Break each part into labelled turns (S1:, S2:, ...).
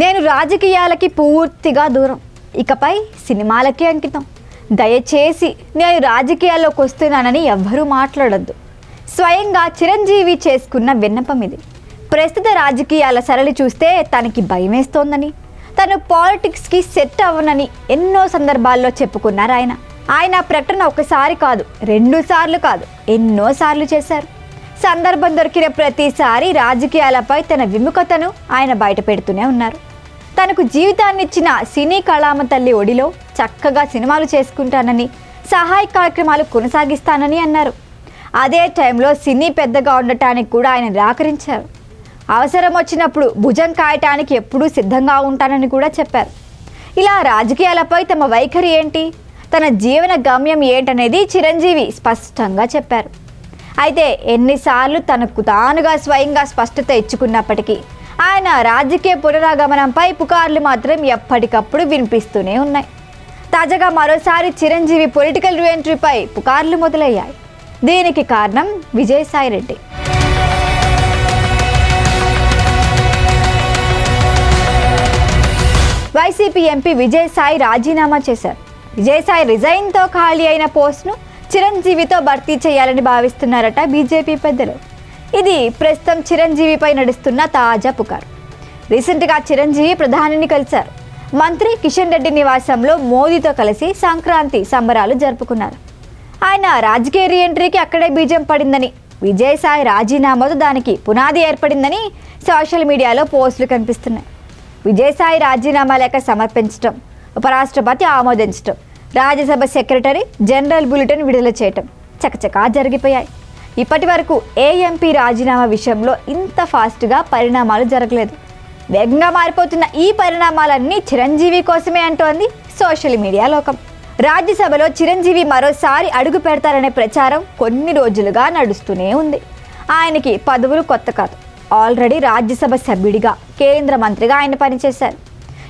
S1: నేను రాజకీయాలకి పూర్తిగా దూరం. ఇకపై సినిమాలకే అంకితం. దయచేసి నేను రాజకీయాల్లోకి వస్తున్నానని ఎవ్వరూ మాట్లాడొద్దు. స్వయంగా చిరంజీవి చేసుకున్న విన్నపం ఇది. ప్రస్తుత రాజకీయాల సరళి చూస్తే తనకి భయమేస్తోందని తను పాలిటిక్స్కి సెట్ అవ్వనని ఎన్నో సందర్భాల్లో చెప్పుకున్నారు ఆయన. ఆయన ప్రకటన ఒకసారి కాదు రెండు సార్లు కాదు ఎన్నోసార్లు చేశారు. సందర్భం దొరికిన ప్రతిసారి రాజకీయాలపై తన విముఖతను ఆయన బయట పెడుతూనే ఉన్నారు. తనకు జీవితాన్నిచ్చిన సినీ కళామ తల్లి ఒడిలో చక్కగా సినిమాలు చేసుకుంటానని సహాయ కార్యక్రమాలు కొనసాగిస్తానని అన్నారు. అదే టైంలో సినీ పెద్దగా ఉండటానికి కూడా ఆయన నిరాకరించారు. అవసరం వచ్చినప్పుడు భుజం కాయటానికి ఎప్పుడూ సిద్ధంగా ఉంటానని కూడా చెప్పారు. ఇలా రాజకీయాలపై తమ వైఖరి ఏంటి? తన జీవన గమ్యం ఏంటనేది చిరంజీవి స్పష్టంగా చెప్పారు. అయితే ఎన్నిసార్లు తనకు తానుగా స్వయంగా స్పష్టత ఇచ్చుకున్నప్పటికీ ఆయన రాజకీయ పునరాగమనంపై పుకార్లు మాత్రం ఎప్పటికప్పుడు వినిపిస్తూనే ఉన్నాయి. తాజాగా మరోసారి చిరంజీవి పొలిటికల్ రీఎంట్రీపై పుకార్లు మొదలయ్యాయి. దీనికి కారణం విజయసాయి రెడ్డి. వైసీపీ ఎంపీ విజయసాయి రాజీనామా చేశారు. విజయసాయి రిజైన్తో ఖాళీ అయిన పోస్ట్ను చిరంజీవితో భర్తీ చేయాలని భావిస్తున్నారట బీజేపీ పెద్దలు. ఇది ప్రస్తుతం చిరంజీవిపై నడుస్తున్న తాజా పుకారు. రీసెంట్గా చిరంజీవి ప్రధానిని కలిశారు. మంత్రి కిషన్ రెడ్డి నివాసంలో మోదీతో కలిసి సంక్రాంతి సంబరాలు జరుపుకున్నారు. ఆయన రాజకీయ రీఎంట్రీకి అక్కడే బీజం పడిందని విజయసాయి రాజీనామాతో దానికి పునాది ఏర్పడిందని సోషల్ మీడియాలో పోస్టులు కనిపిస్తున్నాయి. విజయసాయి రాజీనామా లేఖ సమర్పించడం ఉపరాష్ట్రపతి ఆమోదించడం రాజ్యసభ సెక్రటరీ జనరల్ బులెటిన్ విడుదల చేయటం చకచకా జరిగిపోయాయి. ఇప్పటి వరకు ఏ ఎంపీ రాజీనామా విషయంలో ఇంత ఫాస్ట్గా పరిణామాలు జరగలేదు. వేగంగా మారిపోతున్న ఈ పరిణామాలన్నీ చిరంజీవి కోసమే అంటోంది సోషల్ మీడియా లోకం. రాజ్యసభలో చిరంజీవి మరోసారి అడుగు పెడతారనే ప్రచారం కొన్ని రోజులుగా నడుస్తూనే ఉంది. ఆయనకి పదవులు కొత్త కాదు. ఆల్రెడీ రాజ్యసభ సభ్యుడిగా కేంద్ర మంత్రిగా ఆయన పనిచేశారు.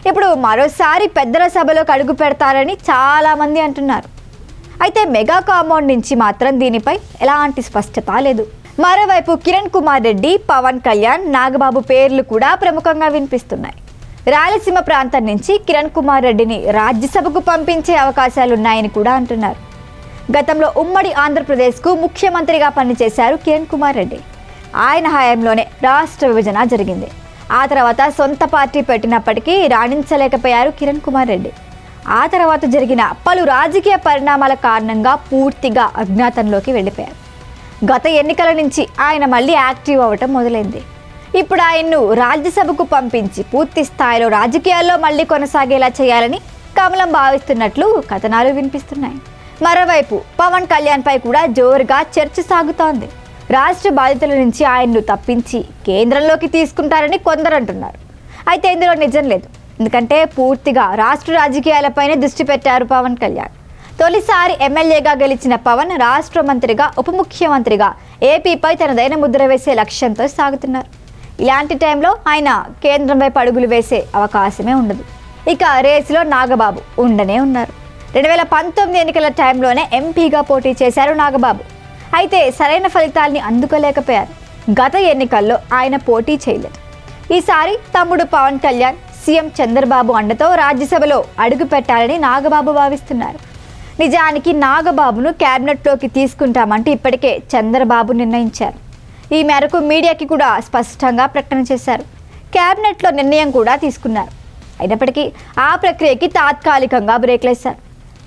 S1: ఇప్పుడు మరోసారి పెద్దల సభలోకి అడుగు పెడతారని చాలామంది అంటున్నారు. అయితే మెగా కాంపౌండ్ నుంచి మాత్రం దీనిపై ఎలాంటి స్పష్టత లేదు. మరోవైపు కిరణ్ కుమార్ రెడ్డి పవన్ కళ్యాణ్ నాగబాబు పేర్లు కూడా ప్రముఖంగా వినిపిస్తున్నాయి. రాయలసీమ ప్రాంతం నుంచి కిరణ్ కుమార్ రెడ్డిని రాజ్యసభకు పంపించే అవకాశాలున్నాయని కూడా అంటున్నారు. గతంలో ఉమ్మడి ఆంధ్రప్రదేశ్కు ముఖ్యమంత్రిగా పనిచేశారు కిరణ్ కుమార్ రెడ్డి. ఆయన హయాంలోనే రాష్ట్ర విభజన జరిగింది. ఆ తర్వాత సొంత పార్టీ పెట్టినప్పటికీ రాణించలేకపోయారు కిరణ్ కుమార్ రెడ్డి. ఆ తర్వాత జరిగిన పలు రాజకీయ పరిణామాల కారణంగా పూర్తిగా అజ్ఞాతంలోకి వెళ్ళిపోయారు. గత ఎన్నికల నుంచి ఆయన మళ్ళీ యాక్టివ్ అవ్వటం మొదలైంది. ఇప్పుడు ఆయన్ను రాజ్యసభకు పంపించి పూర్తి స్థాయిలో రాజకీయాల్లో మళ్ళీ కొనసాగేలా చేయాలని కమలం భావిస్తున్నట్లు కథనాలు వినిపిస్తున్నాయి. మరోవైపు పవన్ కళ్యాణ్పై కూడా జోరుగా చర్చ సాగుతోంది. రాష్ట్ర బాధితుల నుంచి ఆయన్ను తప్పించి కేంద్రంలోకి తీసుకుంటారని కొందరు అంటున్నారు. అయితే ఇందులో నిజం లేదు. ఎందుకంటే పూర్తిగా రాష్ట్ర రాజకీయాలపైనే దృష్టి పెట్టారు పవన్ కళ్యాణ్. తొలిసారి ఎమ్మెల్యేగా గెలిచిన పవన్ రాష్ట్ర మంత్రిగా ఉప ముఖ్యమంత్రిగా ఏపీపై తనదైన ముద్ర వేసే లక్ష్యంతో సాగుతున్నారు. ఇలాంటి టైంలో ఆయన కేంద్రంపై పడుగులు వేసే అవకాశమే ఉండదు. ఇక రేసులో నాగబాబు ఉండనే ఉన్నారు. రెండు వేల పంతొమ్మిది ఎన్నికల టైంలోనే ఎంపీగా పోటీ చేశారు నాగబాబు. అయితే సరైన ఫలితాల్ని అందుకోలేకపోయారు. గత ఎన్నికల్లో ఆయన పోటీ చేయలేదు. ఈసారి తమ్ముడు పవన్ కళ్యాణ్ సీఎం చంద్రబాబు అండతో రాజ్యసభలో అడుగు పెట్టాలని నాగబాబు భావిస్తున్నారు. నిజానికి నాగబాబును క్యాబినెట్లోకి తీసుకుంటామంటూ ఇప్పటికే చంద్రబాబు నిర్ణయించారు. ఈ మేరకు మీడియాకి కూడా స్పష్టంగా ప్రకటన చేశారు. క్యాబినెట్లో నిర్ణయం కూడా తీసుకున్నారు. అయినప్పటికీ ఆ ప్రక్రియకి తాత్కాలికంగా బ్రేక్లేశారు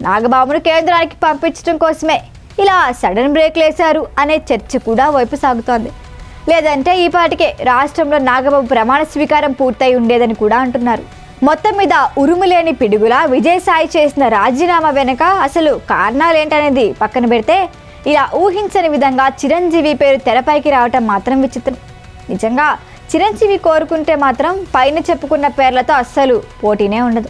S1: నాగబాబును కేంద్రానికి పంపించడం కోసమే ఇలా సడన్ బ్రేక్లేశారు అనే చర్చ కూడా వైపు సాగుతోంది. లేదంటే ఈ పాటికే రాష్ట్రంలో నాగబాబు ప్రమాణ స్వీకారం పూర్తయి ఉండేదని కూడా అంటున్నారు. మొత్తం మీద ఉరుములేని పిడుగులా విజయసాయి చేసిన రాజీనామా వెనుక అసలు కారణాలేంటనేది పక్కన పెడితే ఇలా ఊహించని విధంగా చిరంజీవి పేరు తెరపైకి రావటం మాత్రం విచిత్రం. నిజంగా చిరంజీవి కోరుకుంటే మాత్రం పైన చెప్పుకున్న పేర్లతో అస్సలు పోటీనే ఉండదు.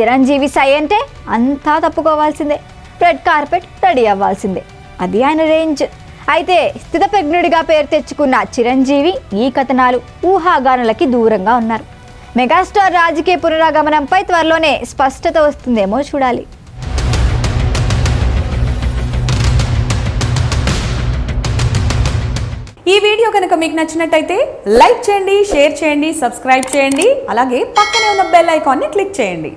S1: చిరంజీవి సై అంటే అంతా తప్పుకోవాల్సిందే. రెడ్ కార్పెట్ రెడీ అవ్వాల్సిందే. అది ఆయన రేంజ్. అయితే స్థితప్రజ్ఞుడిగా పేరు తెచ్చుకున్న చిరంజీవి ఈ కథనాలు ఊహాగానాలకి దూరంగా ఉన్నారు. మెగాస్టార్ రాజకీయ పునరాగమనంపై త్వరలోనే స్పష్టత వస్తుందేమో చూడాలి.
S2: ఈ వీడియో కనుక మీకు నచ్చినట్టయితే లైక్ చేయండి షేర్ చేయండి సబ్స్క్రైబ్ చేయండి అలాగే పక్కనే ఉన్న బెల్ ఐకాన్ని క్లిక్ చేయండి.